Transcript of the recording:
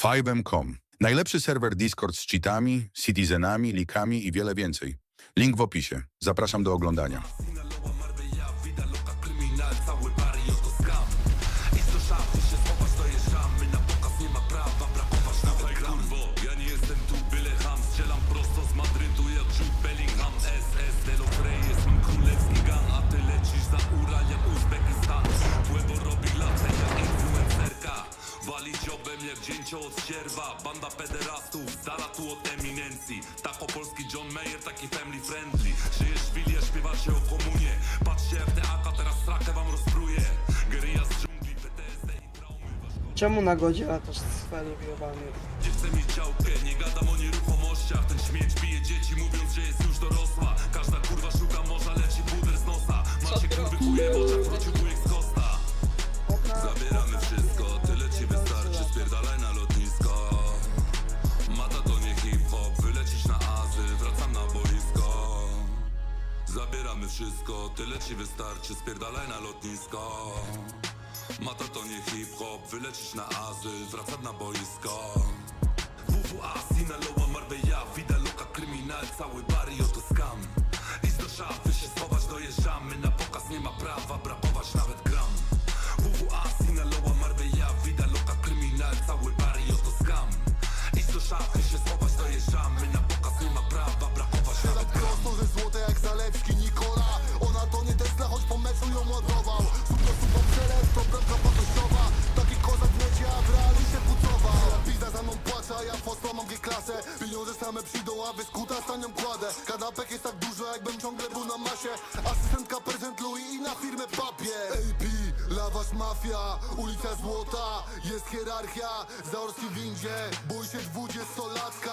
5m.com. Najlepszy serwer Discord z cheatami, citizenami, likami i wiele więcej. Link w opisie. Zapraszam do oglądania. Dziobem jak dzięcio od ścierwa Banda pederastów, dala tu od eminencji. Tak o polski John Mayer, taki family friendly. Żyjesz chwili, a śpiewacie o komunie. Patrzcie jak te AK teraz strakę wam rozpruje. Geryja z dżungli, PTSD i traumy Czemu na godzie latasz z wyjebany? Gdzie chcę mieć działkę, nie gadam o nieruchomościach. Ten śmieć bije dzieci mówiąc, że jest już dorosła. Każda kurwa szuka morza, leci puder z nosa. Macie kurwy chuje w wszystko, tyle ci wystarczy, spierdalaj na lotnisko. Mata to nie hip-hop, wylecisz na azyl, wracam na boisko. WWA, Sinaloa, Marbella, Vida Loca, kryminal, cały barrio to skam Idź do szafy, się schować, dojeżdżamy Na pokaz nie ma prawa, brakować nawet gram. WWA, Sinaloa, Marbella, Vida Loca, kryminal, cały barrio to skam Idź do szafy, się schować, dojeżdżamy Na G-klasę Pieniądze same przyjdą, a wyskuta stanią kładę. Kanapek jest tak dużo, jakbym ciągle był na masie. Asystentka prezent Louis i na firmę papier. AP, lawasz mafia, ulica złota Jest hierarchia, Zaorski windzie. Bój się dwudziestolatka